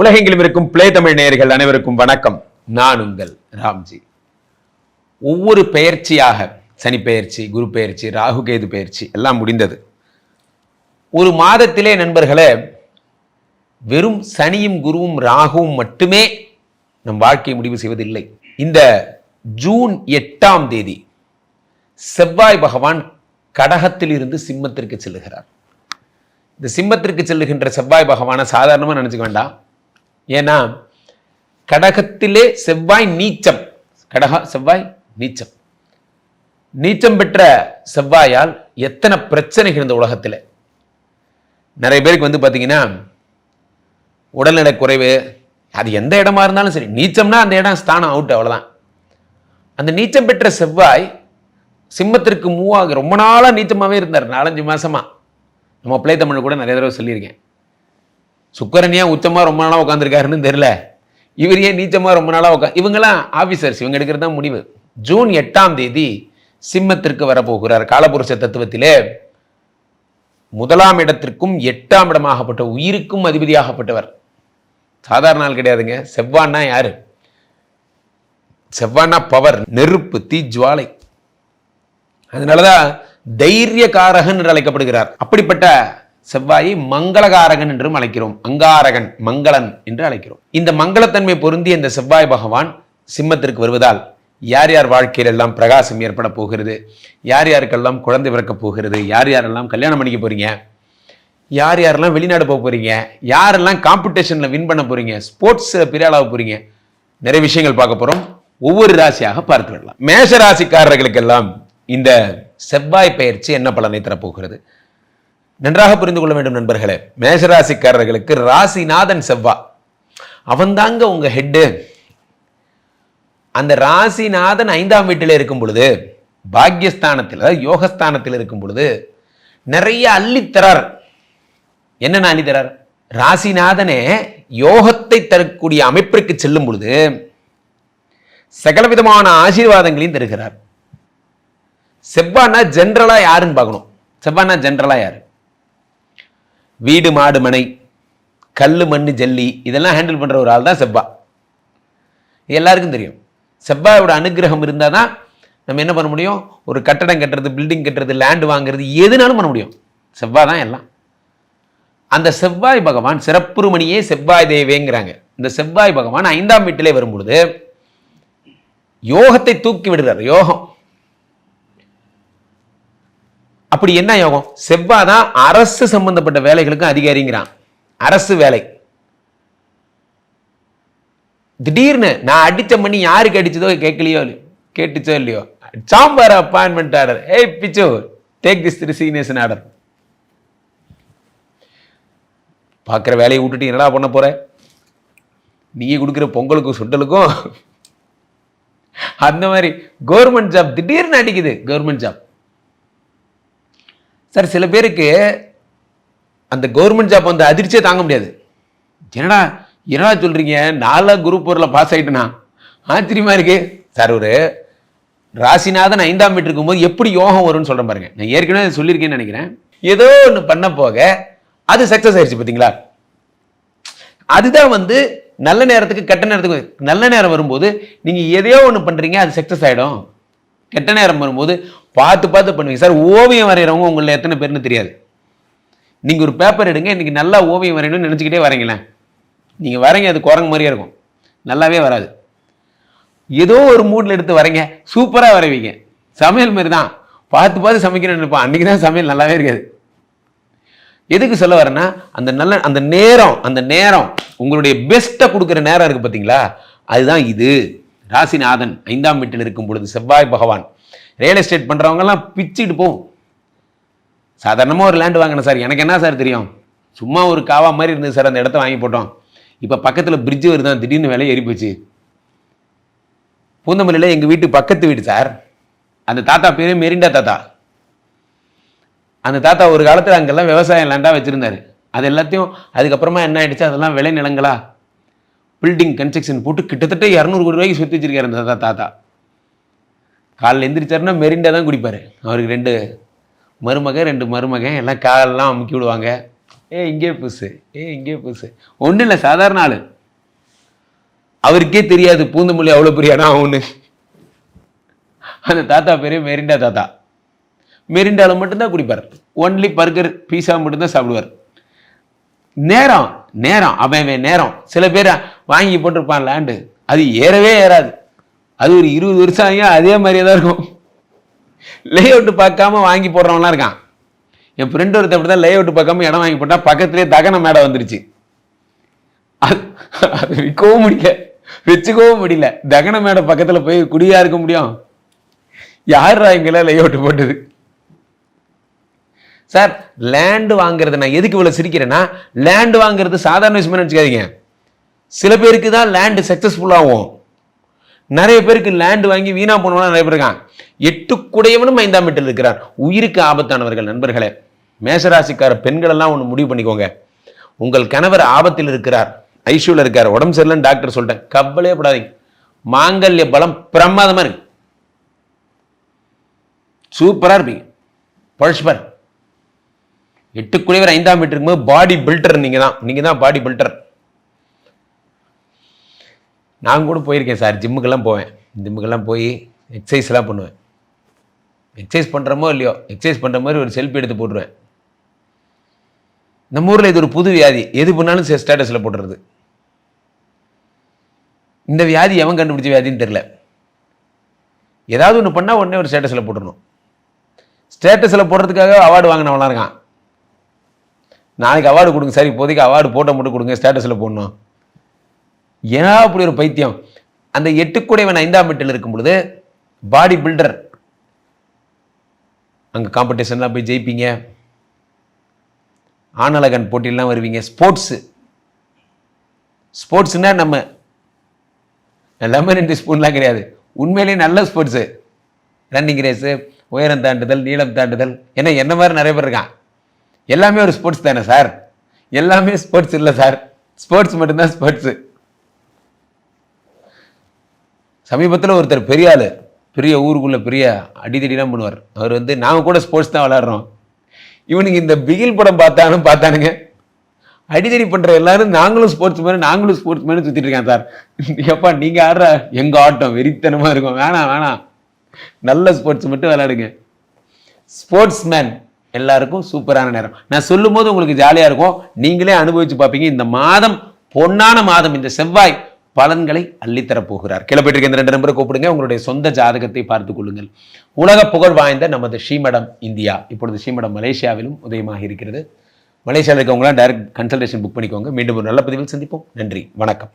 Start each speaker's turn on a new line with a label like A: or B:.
A: உலகெங்கிலும் இருக்கும் பிளே தமிழ் நேயர்கள் அனைவருக்கும் வணக்கம். நான் உங்கள் ராம்ஜி. ஒவ்வொரு பெயர்ச்சியாக சனி பெயர்ச்சி குரு பெயர்ச்சி ராகு கேது பெயர்ச்சி எல்லாம் முடிந்தது. ஒரு மாதத்திலே நண்பர்களே வெறும் சனியும் குருவும் ராகுவும் மட்டுமே நம் வாழ்க்கையை முடிவு செய்வதில்லை. இந்த ஜூன் எட்டாம் தேதி செவ்வாய் பகவான் கடகத்தில் இருந்து சிம்மத்திற்கு செல்லுகிறார். இந்த சிம்மத்திற்கு செல்லுகின்ற செவ்வாய் பகவானை சாதாரணமாக நினச்சிக்க வேண்டாம். ஏன்னா கடகத்திலே செவ்வாய் நீச்சம். கடக செவ்வாய் நீச்சம். நீச்சம் பெற்ற செவ்வாயால் எத்தனை பிரச்சனைகள் இந்த உலகத்தில்? நிறைய பேருக்கு வந்து பார்த்தீங்கன்னா உடல்நல குறைவு அது எந்த இடமா இருந்தாலும் சரி நீச்சம்னா அந்த இடம் ஸ்தானம் அவுட் அவ்வளோதான் அந்த நீச்சம் பெற்ற செவ்வாய் சிம்மத்திற்கு மூவாக ரொம்ப நாளாக நீச்சமாகவே இருந்தார். நாலஞ்சு மாசமா. நம்ம பிள்ளை தமிழ் கூட நிறைய தடவை சொல்லியிருக்கேன். சுக்கரன் ஏன் உச்சமாக ரொம்ப நாளாக உட்காந்துருக்காருன்னு தெரில இவர் ஏன் நீச்சமாக ரொம்ப நாளாக உட்கா இவங்கெல்லாம் ஆஃபீஸர்ஸ் இவங்க எடுக்கிறது தான் முடிவு. ஜூன் எட்டாம் தேதி சிம்மத்திற்கு வரப்போகிறார். காலபுருஷ தத்துவத்திலே முதலாம் இடத்திற்கும் எட்டாம் இடமாகப்பட்ட உயிருக்கும் அதிபதியாகப்பட்டவர். சாதாரண ஆள் கிடையாதுங்க. செவ்வான்னா யாரு? செவ்வானா பவர் நெருப்பு தீ ஜுவாலை. அதனாலதான் தைரியகாரகன் என்று அழைக்கப்படுகிறார். அப்படிப்பட்ட செவ்வாயை மங்களகாரகன் என்றும் அழைக்கிறோம். அங்காரகன் மங்களன் என்று அழைக்கிறோம். இந்த மங்களத்தன்மை பொருந்திய இந்த செவ்வாய் பகவான் சிம்மத்திற்கு வருவதால் யார் யார் வாழ்க்கையில் எல்லாம் பிரகாசம் ஏற்பட போகிறது? யார் யாருக்கெல்லாம் குழந்தை பிறக்க போகிறது? யார் யாரெல்லாம் கல்யாணம் பண்ணிக்க போறீங்க? யார் யாரெல்லாம் வெளிநாடு போக போறீங்க? யாரெல்லாம் காம்படிஷன்ல வின் பண்ண போறீங்க? ஸ்போர்ட்ஸ் பிரியாளாக போகிறீங்க போறீங்க? நிறைய விஷயங்கள் பார்க்க போறோம். ஒவ்வொரு ராசியாக பார்த்து விடலாம். மேஷ ராசிக்காரர்களுக்கெல்லாம் இந்த செவ்வாய் பயிற்சி என்ன பலனை தரப்போகிறது நன்றாக புரிந்து கொள்ள வேண்டும் நண்பர்களே. மேஷராசிக்காரர்களுக்கு ராசிநாதன் செவ்வா. அவன்தாங்க உங்க ஹெட்டு அந்த ராசிநாதன் ஐந்தாம் வீட்டில் இருக்கும் பொழுது பாக்யஸ்தானத்தில் அதாவது யோகஸ்தானத்தில் இருக்கும் பொழுது நிறைய அள்ளித்தரார் என்னென்ன அள்ளித்தரார் ராசிநாதனே யோகத்தை தரக்கூடிய அமைப்பிற்கு செல்லும் பொழுது சகலவிதமான ஆசீர்வாதங்களையும் தருகிறார். செவ்வானா ஜென்ரலா யாருன்னு பார்க்கணும். செவ்வானா ஜென்ரலா யாரு? வீடு மாடு மனை கல் மண் ஜல்லி இதெல்லாம் ஹேண்டில் பண்ணுற ஒரு ஆள் தான் செவ்வா. இது எல்லாருக்கும் தெரியும். செவ்வாயோட அனுகிரகம் இருந்தால் தான் நம்ம என்ன பண்ண முடியும்? ஒரு கட்டடம் கட்டுறது பில்டிங் கட்டுறது லேண்டு வாங்குறது எதுனாலும் பண்ண முடியும். செவ்வாய் தான் எல்லாம். அந்த செவ்வாய் பகவான் சிறப்புருமணியே செவ்வாய் தேவேங்கிறாங்க. இந்த செவ்வாய் பகவான் ஐந்தாம் வீட்டிலே வரும்பொழுது யோகத்தை தூக்கி விடுறார். யோகம். அப்படி என்ன யோகம்? செவ்வாய் தான் அரசு சம்பந்தப்பட்ட வேலைகளுக்கும் அதிகாரிங்கிறான். அரசு வேலை. திடீர்னு நான் அடித்த மணி யாருக்கு அடிச்சதோ கேட்கலையோ கேட்டுச்சோ இல்லையோ? சாம்பார் அப்பாயின்மெண்ட் ஆர்டர் ஏய் பிச்சு டேக் திஸ் ரிசீனேஷன் ஆர்டர் பார்க்குற வேலையை விட்டுட்டு என்னடா பண்ண போற? நீ கொடுக்குற பொங்கலுக்கும் சுண்டலுக்கும் அந்த மாதிரி கவர்மெண்ட் ஜாப் திடீர்னு அடிக்குது கவர்மெண்ட் ஜாப் சார் சில பேருக்கு அந்த கவர்மெண்ட் ஜாப் வந்து அதிர்ச்சியே தாங்க முடியாது. என்னடா என்னடா சொல்கிறீங்க நாலாக குரூப் ஒரில் பாஸ் ஆகிட்டேனா ஆச்சரியமாக இருக்கு சார் ஒரு ராசிநாதன் ஐந்தாம் வீட்டு இருக்கும்போது எப்படி யோகம் வரும்னு சொல்கிறேன் பாருங்க. நான் ஏற்கனவே சொல்லியிருக்கேன்னு நினைக்கிறேன். ஏதோ ஒன்று பண்ண போக அது சக்ஸஸ் ஆயிடுச்சு பார்த்தீங்களா அதுதான் வந்து நல்ல நேரத்துக்கு கெட்ட நேரத்துக்கு நல்ல நேரம் வரும்போது நீங்கள் எதையோ ஒன்று பண்ணுறீங்க அது சக்ஸஸ் ஆகிடும் கெட்ட நேரம் வரும்போது பார்த்து பார்த்து பண்ணுவீங்க. சார் ஓவியம் வரைகிறவங்க உங்களை எத்தனை பேர்னு தெரியாது. நீங்கள் ஒரு பேப்பர் எடுங்க இன்றைக்கி நல்லா ஓவியம் வரையணும்னு நினச்சிக்கிட்டே வரீங்களேன். நீங்கள் வரீங்க அது குரங்கு மாதிரியே இருக்கும். நல்லாவே வராது. ஏதோ ஒரு மூடில் எடுத்து வரீங்க சூப்பராக வரைவீங்க. சமையல் மாதிரி தான். பார்த்து பார்த்து சமைக்கணும்னு நினைப்பான். அன்னைக்கு தான் சமையல் நல்லாவே இருக்காது. எதுக்கு சொல்ல வரேன்னா அந்த நல்ல அந்த நேரம் அந்த நேரம் உங்களுடைய பெஸ்ட்டை கொடுக்குற நேரம் இருக்குது பார்த்தீங்களா அதுதான் இது. ராசிநாதன் ஐந்தாம் வீட்டில் இருக்கும் பொழுது செவ்வாய் பகவான் ரியல் எஸ்டேட் பண்ணுறவங்கலாம் பிச்சுட்டு போகும். சாதாரணமாக ஒரு லேண்டு வாங்கினேன் சார். எனக்கு என்ன சார் தெரியும்? சும்மா ஒரு காவா மாதிரி இருந்தது சார். அந்த இடத்த வாங்கி போட்டோம். இப்போ பக்கத்தில் பிரிட்ஜ் வருதான் திடீர்னு விலை ஏறி போச்சு. பூந்தமல்லியில் எங்கள் வீட்டு பக்கத்து வீடு சார். அந்த தாத்தா பேர் மெரிண்டா தாத்தா. அந்த தாத்தா ஒரு காலத்தில் அங்கெல்லாம் விவசாயம் லேண்டாக வச்சுருந்தார். அது எல்லாத்தையும் அதுக்கப்புறமா என்ன ஆயிடுச்சு? அதெல்லாம் விளை நிலங்களா பில்டிங் கன்ஸ்ட்ரக்ஷன் போட்டு கிட்டத்தட்ட இரநூறு கோடி ரூபாய்க்கு சுற்றி வச்சிருக்காரு அந்த தாத்தா தாத்தா. காலைல எந்திரிச்சாருன்னா மெரிண்டா தான் குடிப்பார். அவருக்கு ரெண்டு மருமகன் ரெண்டு மருமகன் எல்லாம் காலெல்லாம் அமுக்கி விடுவாங்க. ஏ இங்கே புதுசு. ஏ இங்கே புதுசு. ஒன்றும் இல்லை சாதாரண ஆள். அவருக்கே தெரியாது பூந்தமல்லி அவ்வளோ பெரிய இடம் ஒன்று அந்த தாத்தா பேர் மெரிண்டா தாத்தா. மெரிண்டாவில் மட்டும்தான் குடிப்பார். ஒன்லி பர்கர் பீஸா மட்டும்தான் சாப்பிடுவார். நேரம் நேரம் அவன் நேரம். சில பேர் வாங்கி போட்டிருப்பான் லேண்டு அது ஏறவே ஏறாது. அது ஒரு இருபது வருஷம் ஆகியும் அதே மாதிரியே தான் இருக்கும். லே அவுட் பார்க்காம வாங்கி போடுறவன்லாம் இருக்கான். என் ஃப்ரெண்டு ஒருத்தர் அப்படி தான் லே அவுட் பார்க்காம இடம் வாங்கி போட்டா பக்கத்துலேயே தகன மேடை வந்துருச்சு. அது அது விற்கவும் முடியல. வச்சுக்கவும் முடியல. தகன மேடை பக்கத்தில் போய் குடியாக இருக்க முடியும். யார் இங்கெல்லாம் லே அவுட் போட்டது? சார் லேண்டு வாங்குறது நான் எதுக்கு இவ்வளோ சிரிக்கிறேன்னா லேண்டு வாங்குறது சாதாரண விஷயமா நினச்சிக்காதீங்க. சில பேருக்கு தான் லேண்டு சக்ஸஸ்ஃபுல்லாகும் நிறைய பேருக்கு லேண்டு வாங்கி வீணா போனவங்க நிறைய பேர் இருக்கான் எட்டு குடையவனும் ஐந்தாம் வீட்டில் இருக்கிறார். உயிருக்கு ஆபத்தானவர்கள் நண்பர்களே. மேசராசிக்கார பெண்களெல்லாம் ஒன்று முடிவு பண்ணிக்கோங்க. உங்கள் கணவர் ஆபத்தில் இருக்கிறார். ஐசியூவில் இருக்கார். உடம்பு சரியில்லைன்னு டாக்டர் சொல்லிட்டேன். கவலையே படாதீங்க. மாங்கல்ய பலம் பிரமாதமாக இருக்கு. சூப்பராக இருப்பீங்க. பழஷ்பர் எட்டு குடைவர் ஐந்தாம் வீட்டு இருக்கும்போது பாடி பில்டர் நீங்கள் தான் நீங்கள் தான் பாடி பில்டர் நான் கூட போயிருக்கேன் சார் ஜிம்முக்கெல்லாம் போவேன். ஜிம்முக்கெல்லாம் போய் எக்ஸசைஸ்லாம் பண்ணுவேன். எக்ஸசைஸ் பண்ணுறமோ இல்லையோ எக்ஸசைஸ் பண்ணுற மாதிரி ஒரு செல்ஃபி எடுத்து போட்டுருவேன். நம்ம ஊரில் இது ஒரு புது வியாதி. எது பண்ணாலும் ஸ்டேட்டஸில் போட்டுறது. இந்த வியாதி எவன் கண்டுபிடிச்ச வியாதின்னு தெரில ஏதாவது ஒன்று பண்ணால் உடனே ஒரு ஸ்டேட்டஸில் போட்டுடணும் ஸ்டேட்டஸில் போடுறதுக்காக அவார்டு வாங்கினவனாக இருக்கான். நாளைக்கு அவார்டு கொடுங்க சார் இப்போதைக்கு அவார்டு போட்டோ மட்டும் கொடுங்க ஸ்டேட்டஸில் போடணும். ஏன்னா அப்படி ஒரு பைத்தியம். அந்த எட்டுக்குடையவன் ஐந்தாம் வீட்டில் இருக்கும் பொழுது பாடி பில்டர் அங்கே காம்படிஷன்லாம் போய் ஜெயிப்பீங்க. ஆனலகன் போட்டியெல்லாம் வருவீங்க. ஸ்போர்ட்ஸு ஸ்போர்ட்ஸுன்னா நம்ம லெமன் இன்டி ஸ்பூன்லாம் கிடையாது. உண்மையிலேயே நல்ல ஸ்போர்ட்ஸு ரன்னிங் ரேஸு உயரம் தாண்டுதல் நீளம் தாண்டுதல். ஏன்னா என்ன மாதிரி நிறைய பேர் இருக்கான். எல்லாமே ஒரு ஸ்போர்ட்ஸ் தானே சார்? எல்லாமே ஸ்போர்ட்ஸ் இல்லை சார். ஸ்போர்ட்ஸ் மட்டும்தான் ஸ்போர்ட்ஸு சமீபத்தில் ஒருத்தர் பெரிய ஆள் பெரிய ஊருக்குள்ளே பெரிய அடிதடிலாம் பண்ணுவார். அவர் வந்து நாங்கள் கூட ஸ்போர்ட்ஸ் தான் விளாட்றோம். இவனுங்க இந்த பிகில் படம் பார்த்தாலும் பார்த்தானுங்க. அடிதடி பண்ணுற எல்லாரும் நாங்களும் ஸ்போர்ட்ஸ் மேனு நாங்களும் ஸ்போர்ட்ஸ் மேனு சுற்றிட்டு இருக்கேன் சார். எப்பா நீங்கள் ஆடுற எங்கள் ஆட்டம்? வெறித்தனமாக இருக்கும். வேணாம் வேணாம். நல்ல ஸ்போர்ட்ஸ் மட்டும் விளையாடுங்க ஸ்போர்ட்ஸ் மேன் எல்லாருக்கும் சூப்பரான நேரம். நான் சொல்லும் போது உங்களுக்கு ஜாலியாக இருக்கும். நீங்களே அனுபவிச்சு பார்ப்பீங்க. இந்த மாதம் பொன்னான மாதம் இந்த செவ்வாய் பலன்களை அள்ளித்தரப்போகிறார் கிளப்பிட்டு இந்த ரெண்டு நம்பரை கூப்பிடுங்க. உங்களுடைய சொந்த ஜாதகத்தை பார்த்துக் கொள்ளுங்கள். உலக புகழ் வாய்ந்த நமது ஸ்ரீமடம் இந்தியா. இப்பொழுது ஸ்ரீமடம் மலேசியாவிலும் உதயமாக இருக்கிறது. மலேசியாவில் இருக்கவங்களாம் டைரக்ட் கன்சல்டேஷன் புக் பண்ணிக்கோங்க. மீண்டும் ஒரு நல்ல பதிவில் சந்திப்போம். நன்றி. வணக்கம்.